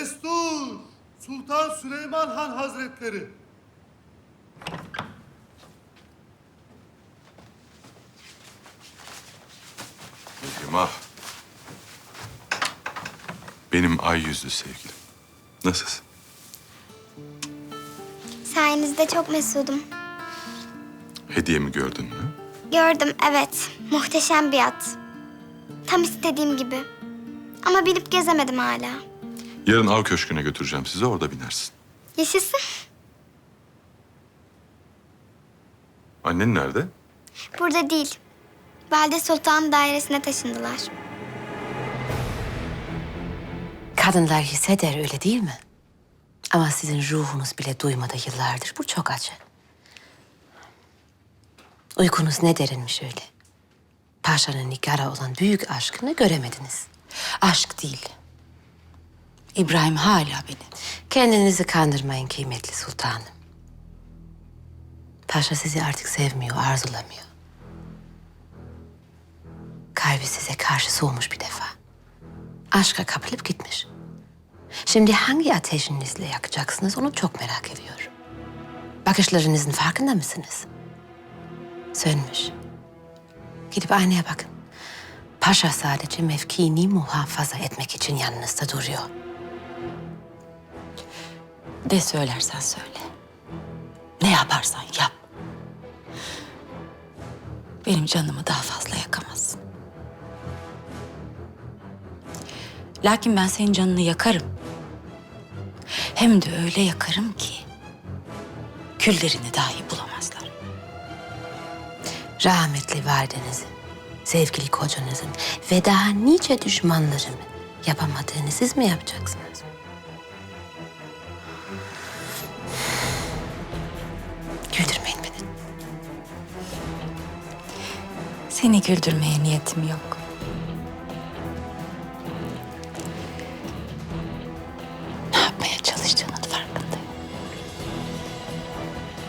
Destur! Sultan Süleyman Han Hazretleri. Emah. Benim ay yüzlü sevgilim. Nasılsın? Sayenizde çok mesudum. Hediyemi gördün mü? Gördüm evet. Muhteşem bir at. Tam istediğim gibi. Ama binip gezemedim hala. Yarın av köşküne götüreceğim sizi orada binersin. Yaşasın. Annen nerede? Burada değil. Valide Sultan dairesine taşındılar. Kadınlar hisseder öyle değil mi? Ama sizin ruhunuz bile duymadı yıllardır. Bu çok acı. Uykunuz ne derinmiş öyle. Paşanın Nigar'a olan büyük aşkını göremediniz. Aşk değil. İbrahim hala beni. Kendinizi kandırmayın kıymetli sultanım. Paşa sizi artık sevmiyor, arzulamıyor. Kalbi size karşı soğumuş bir defa. Aşka kapılıp gitmiş. Şimdi hangi ateşinizle yakacaksınız onu çok merak ediyorum. Bakışlarınızın farkında mısınız? Sönmüş. Gidip aynaya bakın. Paşa sadece mevkiini muhafaza etmek için yanınızda duruyor. De söylersen söyle. Ne yaparsan yap. Benim canımı daha fazla yakamazsın. Lakin ben senin canını yakarım. Hem de öyle yakarım ki küllerini dahi bulamazlar. rahmetli validenizin, sevgili kocanızın ve daha nice düşmanların yapamadığını siz mi yapacaksınız? Seni güldürmeye niyetim yok. Ne yapmaya çalıştığının farkındayım.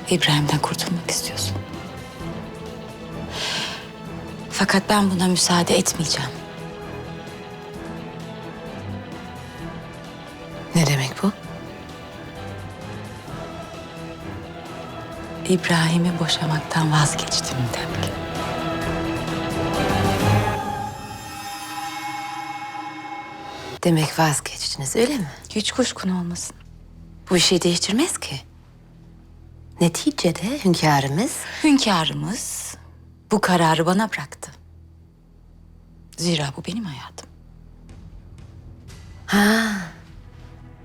İbrahim'den kurtulmak istiyorsun. Fakat ben buna müsaade etmeyeceğim. Ne demek bu? İbrahim'i boşamaktan vazgeçtim demek. Demek vazgeçtiniz öyle mi? Hiç kuşkun olmasın. Bu bir şey değiştirmez ki. Neticede hünkârımız Hünkârımız bu kararı bana bıraktı. Zira bu benim hayatım.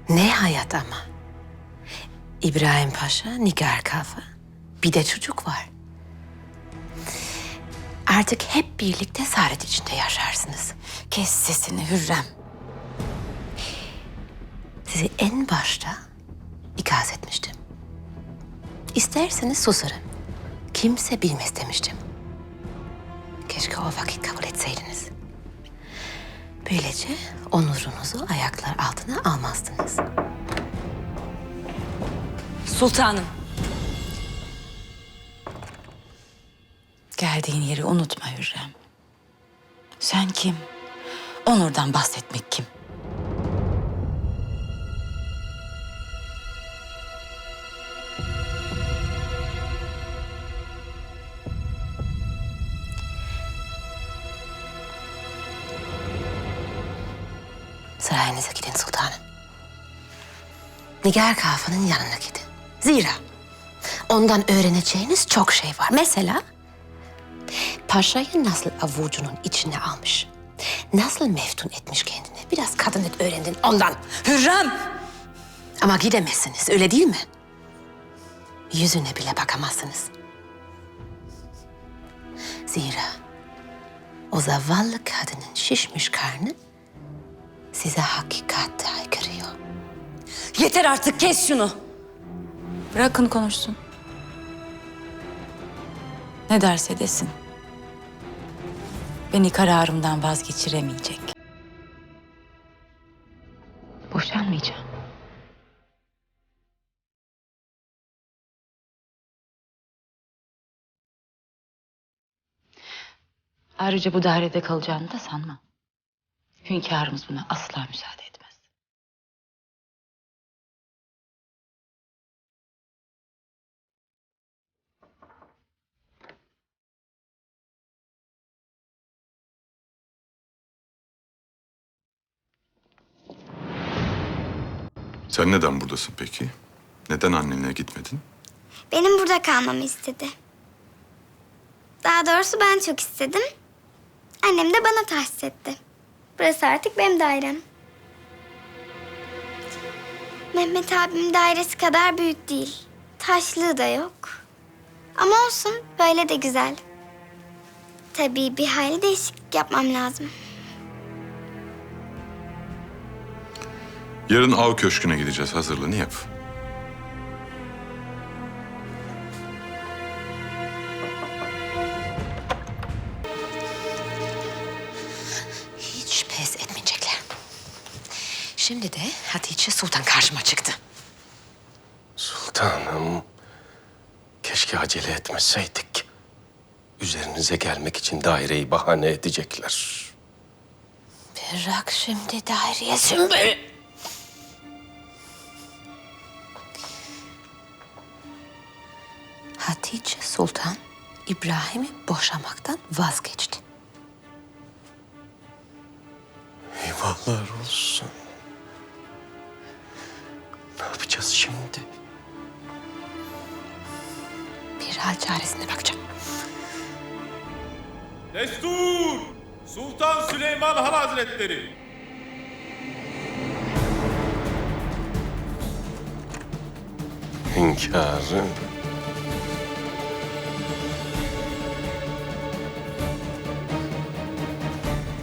ne hayat ama. İbrahim Paşa, Nigar Kafa, bir de çocuk var. Artık hep birlikte saadet içinde yaşarsınız. Kes sesini Hürrem. Sizi en başta ikaz etmiştim. İsterseniz susarım. Kimse bilmez demiştim. Keşke o vakit kabul etseydiniz. Böylece onurunuzu ayaklar altına almazdınız. Sultanım. Geldiğin yeri unutma Hürrem. Sen kim? Onurdan bahsetmek kim? Sarayınıza gidin sultanım. Nigar Kafa'nın yanına gidin. Zira ondan öğreneceğiniz çok şey var. Mesela paşayı nasıl avucunun içine almış. Nasıl meftun etmiş kendini. Biraz kadınlık öğrendin ondan. Hürrem! Ama gidemezsiniz öyle değil mi? Yüzüne bile bakamazsınız. Zira o zavallı kadının şişmiş karnı size hakikatte haykırıyor. Yeter artık kes şunu. Bırakın konuşsun. Ne derse desin. Beni kararımdan vazgeçiremeyecek. Boşanmayacağım. Ayrıca bu dairede kalacağını da sanma. Hünkârımız buna asla müsaade etmez. Sen neden buradasın peki? Neden annenle gitmedin? Benim burada kalmamı istedi. Daha doğrusu ben çok istedim. Annem de bana tahsis etti. Burası artık benim dairem. Mehmet abim dairesi kadar büyük değil. Taşlığı da yok. Ama olsun böyle de güzel. Tabii bir hayli değişiklik yapmam lazım. Yarın av köşküne gideceğiz. Hazırlığını yap. Şimdi de Hatice Sultan karşıma çıktı. Sultanım, keşke acele etmeseydik. Üzerinize gelmek için daireyi bahane edecekler. Bırak şimdi daireye sümbül. Hatice Sultan İbrahim'i boşamaktan vazgeçti. Eyvahlar olsun. Yapacağız şimdi? Bir hal çaresine bakacağım. Destur! Sultan Süleyman Han Hazretleri! Hünkârım.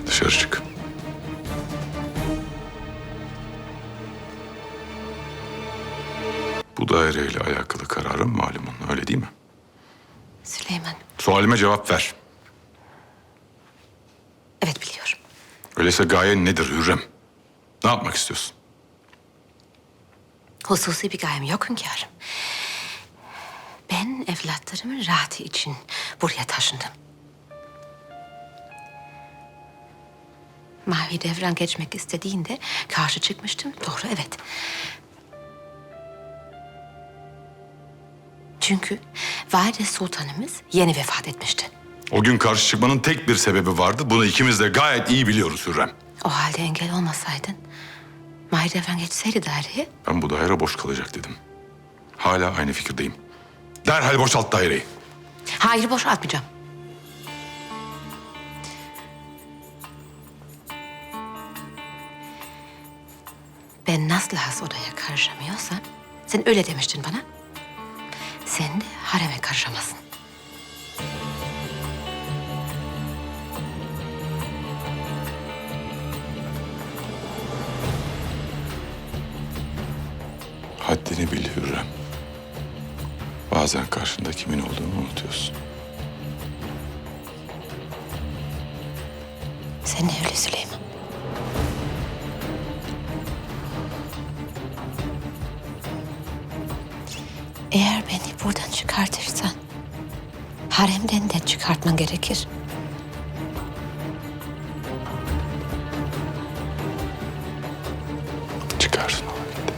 Dışarı çık. Bu daireyle alakalı kararım malumun. Öyle değil mi? Süleyman, Sualime cevap ver. evet biliyorum. Öyleyse gayen nedir Hürrem? Ne yapmak istiyorsun? Hususi bir gayem yok hünkârım. Ben evlatlarımın rahatı için buraya taşındım. Mavi devran geçmek istediğinde karşı çıkmıştım. Doğru evet. Çünkü Valide Sultanımız yeni vefat etmişti. O gün karşı çıkmanın tek bir sebebi vardı. Bunu ikimiz de gayet iyi biliyoruz Hürrem. O halde engel olmasaydın... Mavi devran geçseydi daireye... Ben bu daire boş kalacak dedim. Hala aynı fikirdeyim. Derhal boşalt daireyi. Hayır boşaltmayacağım. Ben nasıl has odaya karışamıyorsam... Sen öyle demiştin bana. Sen de hareme karışamazsın. Haddini bil Hürrem. Bazen karşında kimin olduğunu unutuyorsun. Sen de öyle Süleyman. Eğer beni buradan çıkartırsan... ...haremden de çıkartman gerekir. Çıkarsın o vakit.